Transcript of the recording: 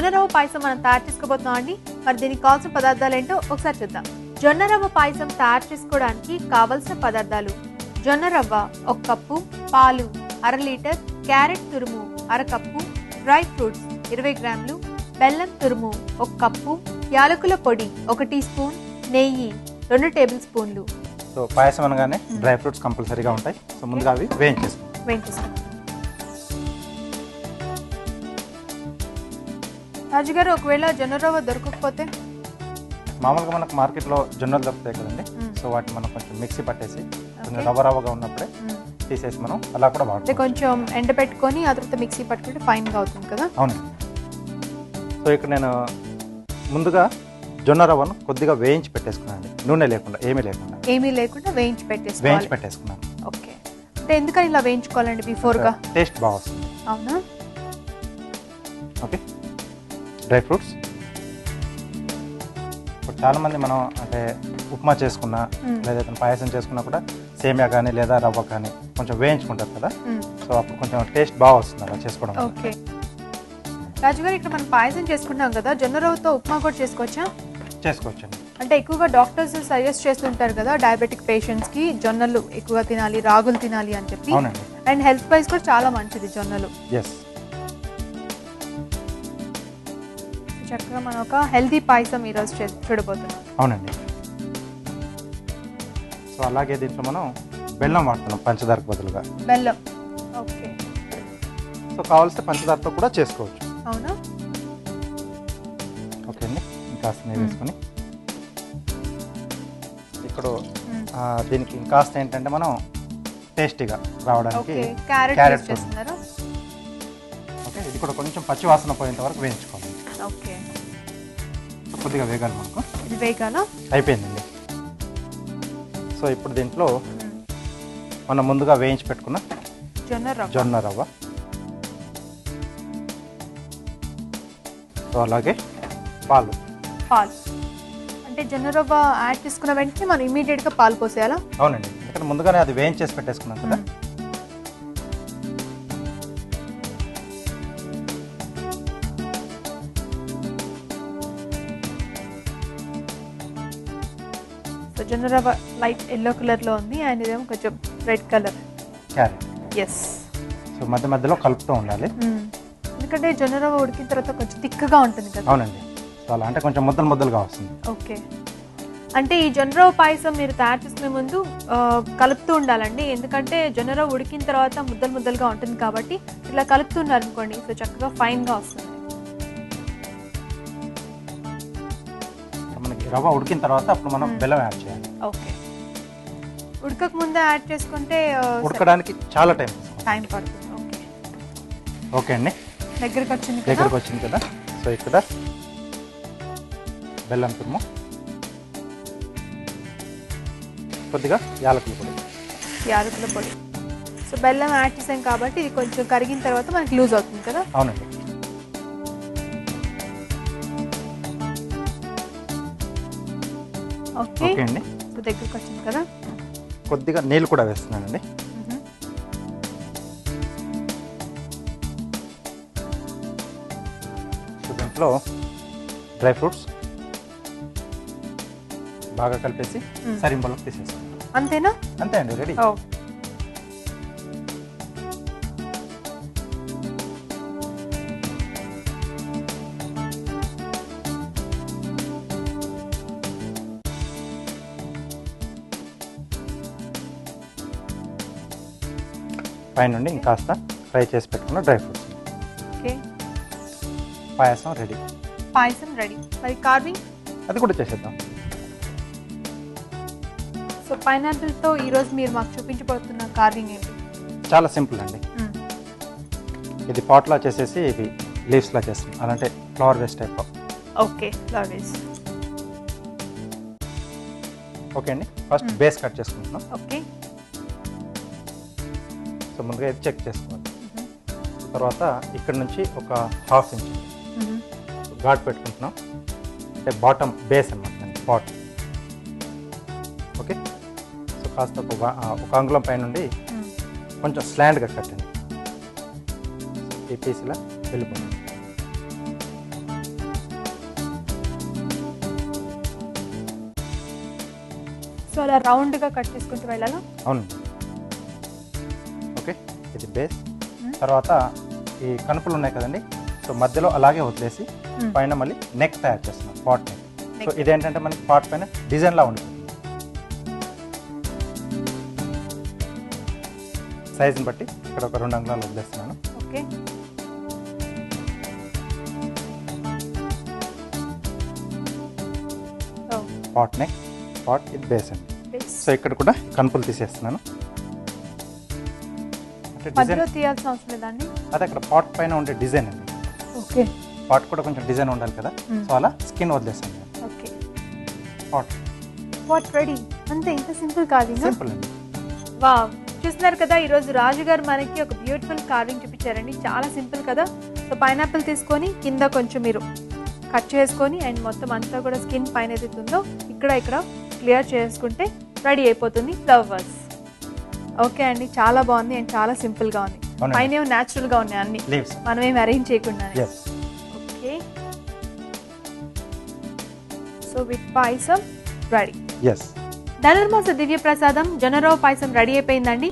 జొన్న రవ్వ పాయసం మనం తయారు చేసుకోబోతున్నాం అండి. మరి దీనికి కావాల్సిన పదార్థాలు ఏంటో ఒకసారి చూద్దాం. జొన్న రవ్వ పాయసం తయారు చేసుకోవడానికి కావలసిన పదార్థాలు. జొన్న రవ్వ ఒక కప్పు పాలు అర లీటర్ క్యారెట్ తురుము అర కప్పు డ్రై ఫ్రూట్స్ ఇరవై గ్రాములు బెల్లం తురుము ఒక కప్పు యాలకుల పొడి ఒక టీ స్పూన్ నెయ్యి రెండు టేబుల్ స్పూన్లు. సో పాయసం అనగానే డ్రై ఫ్రూట్స్ కంపల్సరీగా ఉంటాయి. సో ముందుగా అవి వేయించేసుకుంటాం వేయించేసుకుందాం రాజుగారు ఒకవేళ జొన్న రవ్వ దొరకకపోతే? మామూలుగా మనకు మార్కెట్లో జొన్నలు దొరుకుతాయి కదండి. సో వాటిని మనం కొంచెం మిక్సీ పట్టేసి కొంచెం. రవ్వ రవ్వగా ఉన్నప్పుడే. తీసేసి మనం అలా కూడా అంటే వాడుతాం కొంచెం ఎండబెట్టుకొని ఆ తర్వాత మిక్సీ పట్టుకుంటే ఫైన్గా అవుతుంది కదా? అవునండి. సో ఇక్కడ నేను ముందుగా జొన్న రవ్వను కొద్దిగా వేయించి పెట్టేసుకున్నాను నూనె లేకుండా ఏమీ లేకుండా. ఏమీ లేకుండా వేయించి వేయించి పెట్టేసుకోవాలి పెట్టేసుకున్నాను. ఓకే. అంటే ఎందుకని ఇలా వేయించుకోవాలండి బిఫోర్గా? టేస్ట్ బాగా వస్తుంది. అవునా? ఓకే. Dry fruits. ఇప్పుడు చాలామంది మనం అంటే ఉప్మా చేసుకున్నా. లేదా పాయసం చేసుకున్నా కూడా సేమియా కానీ లేదా రవ్వ కానీ కొంచెం వేయించుకుంటారు కదా. సో అప్పుడు కొంచెం టేస్ట్ బాగా వస్తుంది అలా చేసుకోవడం రాజుగారు ఇక్కడ మనం పాయసం చేసుకుంటాం కదా జొన్న రవ్వతో ఉప్మా కూడా చేసుకోవచ్చా? చేసుకోవచ్చండి. అంటే ఎక్కువగా డాక్టర్స్ సజెస్ట్ చేస్తుంటారు కదా డయాబెటిక్ పేషెంట్స్కి జొన్నలు ఎక్కువగా తినాలి రాగులు తినాలి అని చెప్పి. అండ్ హెల్త్ వైజ్ కూడా చాలా మంచిది జొన్నలు. ఎస్ చక్కగా మనం ఒక హెల్తీ పాయసం ఈరోజు చూడబోతున్నాం. అవునండి. సో అలాగే దీంట్లో మనం బెల్లం వాడుతున్నాం పంచదారకు బదులుగా. బెల్లం. ఓకే. సో కావాల్సిన పంచదారతో కూడా చేసుకోవచ్చు. అవునా? ఓకే అండి. ఇంకాస్త నెయ్యి మ్మ్. వేసుకొని. ఇక్కడ దీనికి ఇంకాస్త ఏంటంటే మనం టేస్టీగా రావడానికి క్యారెట్ చేస్తున్నారు? ఓకే ఇది కూడా కొంచెం పచ్చి వాసన పోయేంత వరకు వేయించుకోవాలి. ఓకే. కొద్దిగా వేగాలి మనకు ఇది వేగానా అయిపోయిందండి. సో ఇప్పుడు దీంట్లో మనం ముందుగా వేయించి పెట్టుకున్న జొన్న రవ్వ. జొన్న రవ్వ. సో అలాగే పాలు. పాలు. అంటే జొన్న రవ్వ యాడ్ చేసుకున్న వెంటనే మనం ఇమీడియట్గా పాలు పోసేయాలా? అవునండి. ఎందుకంటే ముందుగానే అది వేయించేసి పెట్టేసుకున్నాం కదా. సో జొన్న రవ్వ లైట్ ఎల్లో కలర్లో ఉంది అండ్ ఇదేమో కొంచెం red colour. Carrot. Yes so మధ్య మధ్యలో కలుపుతూ ఉండాలి. ఎందుకంటే జొన్న రవ్వ ఉడికిన తర్వాత కొంచెం తిక్కగా ఉంటుంది కదా. అవునండి. సో అలా అంటే కొంచెం ముద్దలు ముద్దలుగా వస్తుంది. ఓకే. అంటే ఈ జొన్న రవ్వ పాయసం మీరు తయారు చేసుకునే ముందు కలుపుతూ ఉండాలండి. ఎందుకంటే జొన్న రవ్వ ఉడికిన తర్వాత ముద్దలు ముద్దలుగా ఉంటుంది కాబట్టి ఇలా కలుపుతున్నారు అనుకోండి సో చక్కగా ఫైన్గా వస్తుంది. రవ్వ ఉడికిన తర్వాత అప్పుడు మనం. బెల్లం యాడ్ చేయాలి. ఓకే. ఉడకక ముందే యాడ్ చేసుకుంటే ఉడకడానికి చాలా టైం టైం పడుతుంది. ఓకే. ఓకే అండి. దగ్గరికి వచ్చింది కదా? దగ్గరకు వచ్చింది కదా? సో ఇక్కడ బెల్లం తురుము. కొద్దిగా యాలకుల పొడి. యాలకుల పొడి. సో బెల్లం యాడ్ చేసాం కాబట్టి ఇది కొంచెం కరిగిన తర్వాత మనకి లూజ్ అవుతుంది కదా? అవునండి. ఓకే. అండి. దగ్గరికి వచ్చింది కదా? కొద్దిగా నీళ్ళు కూడా వేస్తున్నానండి. దీంట్లో డ్రై ఫ్రూట్స్ బాగా కలిపేసి మ్మ్. సరింబలోకి తీసేస్తాం అంతేనా? అంతే అండి రెడీ. పైనుండి ఇంకాస్త ఫ్రై చేసి పెట్టుకున్న dry fruits. Okay. Payasam ready. Payasam ready. మరి కార్వింగ్ అది కూడా చేసేద్దాం. సో పైనాపిల్తో ఈ రోజు మీరు మాకు చూపించబోతున్న కార్వింగ్ ఏంటి? చాలా సింపుల్ అండి. ఇది పాట్లో చేసేసి ఇది లీవ్స్లా చేస్తాం. అలాంటి flower waste type. Okay flowers okay అండి. ఫస్ట్. బేస్ కట్ చేసుకుంటున్నాం. ఓకే. ముందుగా అయితే చెక్ చేసుకోవాలి తర్వాత ఇక్కడ నుంచి ఒక హాఫ్ ఇంచ్ ఘాట్ పెట్టుకుంటున్నాం. అంటే బాటమ్ బేస్ అనమాట బాటమ్ ఓకే సో కాస్త ఒక ఒక అంగుళం పైన నుండి కొంచెం స్లాండ్గా కట్టండి ఈ పీస్ వెళ్ళిపోయింది సో అలా రౌండ్గా కట్ చేసుకుంటూ వెళ్ళాలా? అవును ఇది బేస్. తర్వాత ఈ కనుపులు ఉన్నాయి కదండి సో మధ్యలో అలాగే వదిలేసి మ్మ్. పైన మళ్ళీ నెక్ తయారు చేస్తున్నాం పాట్ నెక్ సో. ఇదేంటంటే మనకి పాట్ పైన డిజైన్ లా ఉంటుంది సైజుని బట్టి ఇక్కడ ఒక రెండు అంగుళాలు వదిలేస్తున్నాను ఓకే పాట్ నెక్ పాట్ ఇది బేస్ అండి. సో ఇక్కడ కూడా కనుపులు తీసేస్తున్నాను మధ్యలో డిజైన్ తీయాల్సిన అవసరం లేదండి అదే అక్కడ పాట్ పైన ఉండే డిజైన్ అండి. ఓకే. పాట్ కూడా కొంచెం డిజైన్ ఉండాలి కదా. సో అలా స్కిన్ వదిలేస్తాను. నేను ఓకే. పాట్ వాట్ రెడీ అంతే ఇంత సింపుల్ కాదు ఇంకా సింపుల్ అండి. వా చూస్తున్నారు కదా ఈరోజు రాజు గారు మనకి ఒక బ్యూటిఫుల్ కార్వింగ్ చూపించారండి. చాలా సింపుల్ కదా. సో పైనాపిల్ తీసుకొని కింద కొంచెం మీరు కట్ చేసుకొని అండ్ మొత్తం అంతా కూడా స్కిన్ పైన ఏదైతే ఉందో ఇక్కడ ఇక్కడ క్లియర్ చేసుకుంటే రెడీ అయిపోతుంది. ఫ్లవర్స్ ఓకే అండి చాలా బాగుంది అండ్ చాలా సింపుల్గా ఉంది. అవునండి. పైన ఏమో న్యాచురల్గా ఉన్నాయి అన్ని. లీవ్స్ మనమేం అరేంజ్ చేయకుండా yes okay. So with payasam ready yes Dhanurmasa దివ్య ప్రసాదం జనరావు పాయసం రెడీ అయిపోయిందండి.